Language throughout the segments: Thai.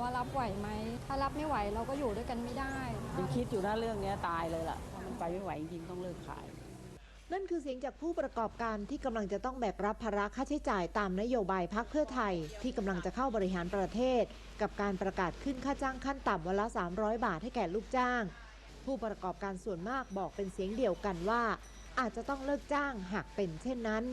ว่ารับไหวไหม ถ้ารับไม่ไหวเราก็อยู่ด้วยกันไม่ได้ยังคิดอยู่นะเรื่องเนี้ยตายเลยล่ะถ้ามันไปไม่ไหวจริงๆต้องเลิกขาย นั่นคือเสียงจากผู้ประกอบการที่กำลังจะต้องแบกรับภาระค่าใช้จ่ายตามนโยบายพักเพื่อไทย ที่กำลังจะเข้าบริหารประเทศ กับการประกาศขึ้นค่าจ้างขั้นต่ำวันละ 300 บาทให้แก่ลูกจ้าง ผู้ประกอบการส่วนมากบอกเป็นเสียงเดียวกันว่า อาจจะต้องเลิกจ้างหากเป็นเช่นนั้น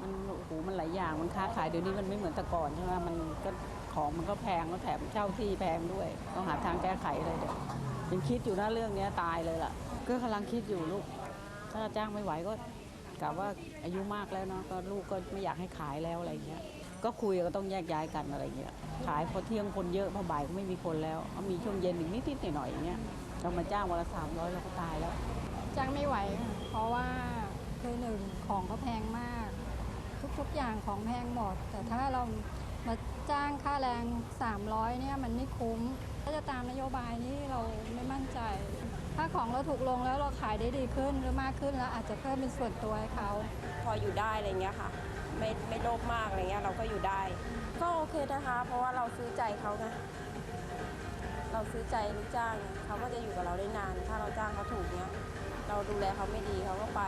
มันโอ้โหมันหลายอย่างมันค้าขายเดี๋ยวนี้มันไม่เหมือนแต่ก่อนใช่ไหมมันก็ของมันก็แพงแล้วแถมเช่าที่แพงด้วยต้องหาทางแก้ไขเลยเดี๋ยวยังคิดอยู่นะเรื่องเนี้ยตายเลยล่ะ ก็กำลังคิดอยู่ลูก ถ้าจ้างไม่ไหวก็กะว่าอายุมากแล้วเนาะก็ลูกก็ไม่อยากให้ขายแล้วอะไรเงี้ยก็คุยก็ต้องแยกย้ายกันอะไรเงี้ยขายพอเที่ยงคนเยอะพอบ่ายก็ไม่มีคนแล้วเอามีช่วงเย็นอีกนิดๆหน่อยๆอย่างเงี้ยเรามาจ้างวันละสามร้อยเราก็ตายแล้ว จ้างไม่ไหว เพราะว่าคือหนึ่งของก็แพงมาก ทุกอย่างของแพงหมด แต่ถ้าเรามาจ้างค่าแรง 300เนี่ยมันไม่คุ้ม ถ้าจะตามนโยบายนี้เราไม่มั่นใจ ถ้าของเราถูกลงแล้วเราขายได้ดีขึ้นหรือมากขึ้นแล้วอาจจะเพิ่มเป็นส่วนตัวให้เขา พออยู่ได้อะไรเงี้ยค่ะ ไม่ไม่โลภมากอะไรเงี้ยเราก็อยู่ได้ ก็โอเคนะคะ เพราะว่าเราซื้อใจเขาไงเราซื้อใจลูกจ้างไงเขาก็จะอยู่กับเราได้นาน ถ้าเราจ้างเขาถูกเนี้ยเราดูแลเขาไม่ดีเขาก็ไป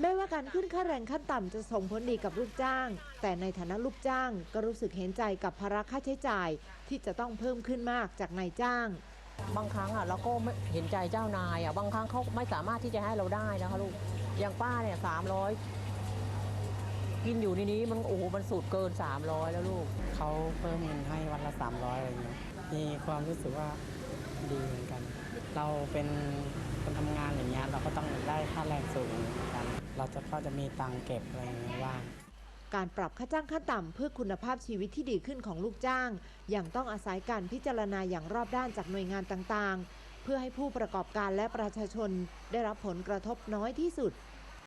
แม้ว่าการขึ้นค่าแรงขั้นต่ำจะส่งผลดีกับลูกจ้าง แต่ในฐานะลูกจ้างก็รู้สึกเห็นใจกับภาระค่าใช้จ่าย ที่จะต้องเพิ่มขึ้นมากจากนายจ้าง บางครั้งอะเราก็ไม่เห็นใจเจ้านายอะบางครั้งเขาไม่สามารถที่จะให้เราได้นะคะลูกอย่างป้าเนี่ยสามร้อยกินอยู่ในนี้มันโอ้โหมันสุดเกิน 300 แล้วลูกเขาเพิ่มเงินให้วันละ 300อะไรเงี้ยมีความรู้สึกว่าดีเหมือนกัน เราเป็นคนทำงานอย่างเงี้ยเราก็ต้องได้ค่าแรงสูง เราจะก็จะมีตังเก็บอะไรเงี้ยว่างการปรับค่าจ้างขั้นต่ำเพื่อคุณภาพชีวิตที่ดีขึ้นของลูกจ้าง ยังต้องอาศัยการพิจารณาอย่างรอบด้านจากหน่วยงานต่างๆ เพื่อให้ผู้ประกอบการและประชาชนได้รับผลกระทบน้อยที่สุด